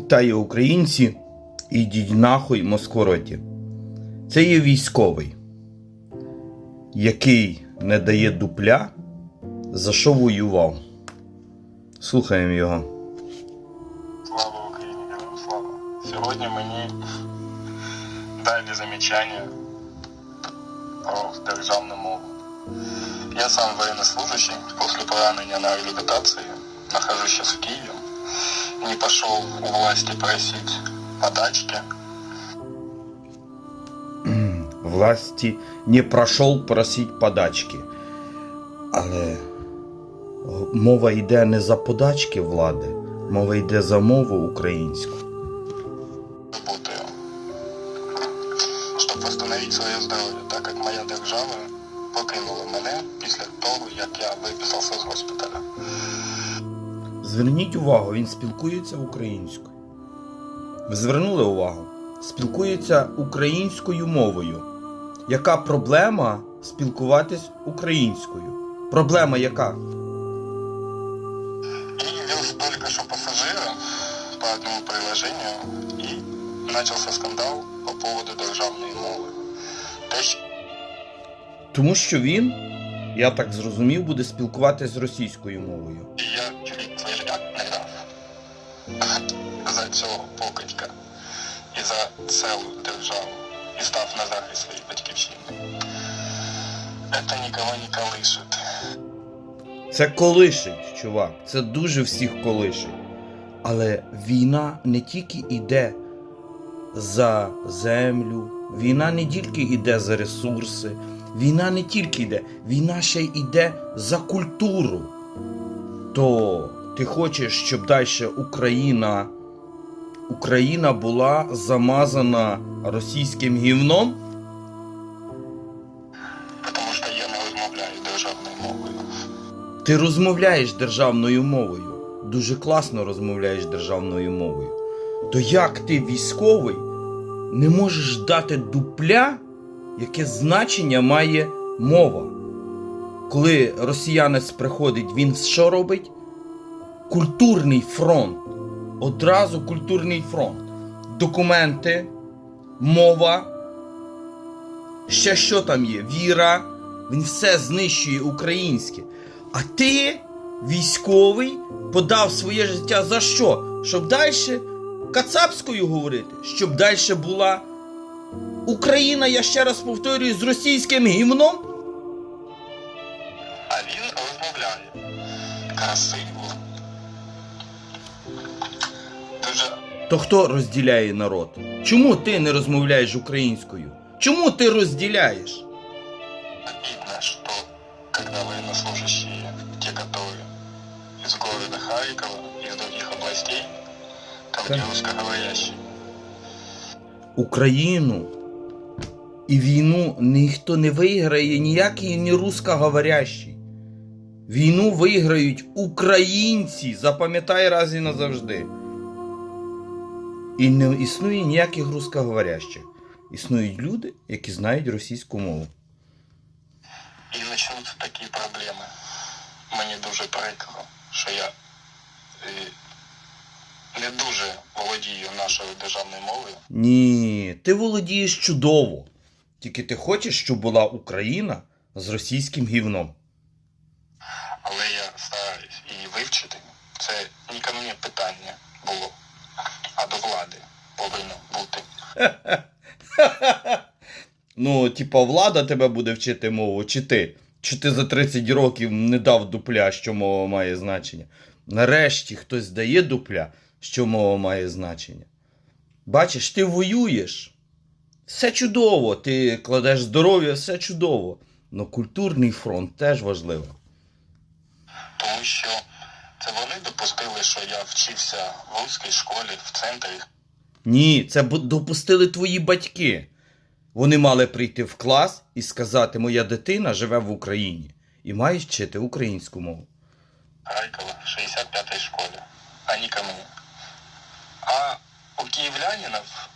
Вітаю українці, ідіть нахуй Москвороті. Це є військовий, який не дає дупля, за що воював. Слухаємо його. Слава Україні, героям слава. Сьогодні мені дали замічання про державну мову. Я сам военнослужащий, после поранения на реабилитации, нахожусь сейчас в Киеве, не пошел у власти просить подачки, Власті не пройшов просить подачки. Але мова йде не за подачки влади, мова йде за мову українську. щоб восстановить своє здоров'я, так як моя держава покинула мене після того, як я виписався з госпіталя. Зверніть увагу, він спілкується українською. Ви звернули увагу? Спілкується українською мовою. Яка проблема спілкуватись українською? Проблема яка? Вез только что пассажира по одному приложению, и начался скандал по поводу державної мови. Те, що Тому що він, я так зрозумів, буде спілкуватись з російською мовою. я чуть за цього покидька і за цілу державу і став на захист своєї батьківщини. Это нікого не колышет. Це колишить, чувак. Це дуже всіх колишить. Але війна не тільки йде за землю, війна не тільки йде за ресурси, війна не тільки йде, війна ще йде за культуру. То ти хочеш, щоб далі Україна, Україна була замазана російським гівном? Тому що я не розмовляю державною мовою. Ти розмовляєш державною мовою. Дуже класно розмовляєш державною мовою. То як ти військовий не можеш дати дупля, яке значення має мова? Коли росіянець приходить, він що робить? Культурний фронт. Одразу культурний фронт. Документи, мова. Ще що там є? Віра. Він все знищує українське. А ти, військовий, подав своє життя за що? Щоб далі кацапською говорити, щоб далі була Україна, я ще раз повторюю, з російським гімном? А він розмовляє красиво. То хто розділяє народ? Чому ти не розмовляєш українською? Чому ти розділяєш? обидно, что когда военнослужащие, те, которые из города Харькова, из других областей, там Так. Україну і війну ніхто не виграє, ніякий не русскоговорящий. Війну виграють українці, запам'ятай раз і назавжди. І не існує ніяких русскоговорящих. Існують люди, які знають російську мову. і почнуться такі проблеми. Мені дуже прикро, що я е, не дуже володію нашою державною мовою. Ні, ти володієш чудово. Тільки ти хочеш, щоб була Україна з російським гівном. Але я стараюсь її вивчити. Це не питання було, а до влади повинно бути. Ну, типа, влада тебе буде вчити мову, чи ти? Чи ти за 30 років не дав дупля, що мова має значення? Нарешті хтось дає дупля, що мова має значення. Бачиш, ти воюєш. Все чудово, ти кладеш здоров'я, все чудово. Но культурний фронт теж важливо. Тому що це вони допустили, що я вчився в руській школі в центрі Ні, це допустили твої батьки. Вони мали прийти в клас і сказати: Моя дитина живе в Україні і має вчити українську мову. Харькова в 65-й школе, а не ко. А у киевлянинов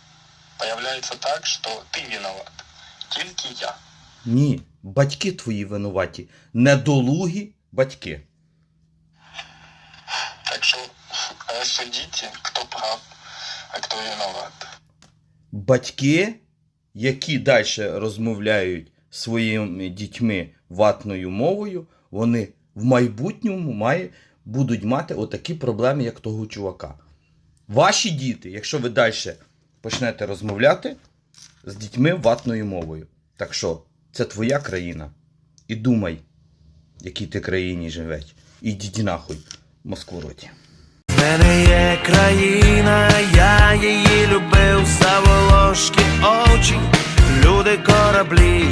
появляется так, что ты виноват. Тільки я. Ні, батьки твої винуваті, недолугі батьки. Так що розсудіть, хто прав. а кто виноват. Батьки, які далі розмовляють своїми дітьми ватною мовою, вони в майбутньому має, будуть мати отакі проблеми, як того чувака. Ваші діти, якщо ви далі почнете розмовляти з дітьми ватною мовою. Так що, це твоя країна. І думай, в якій ти країні живеш. Ідіть нахуй, Москву роті. В мене є країна, я її любив за волошки очі, люди кораблі.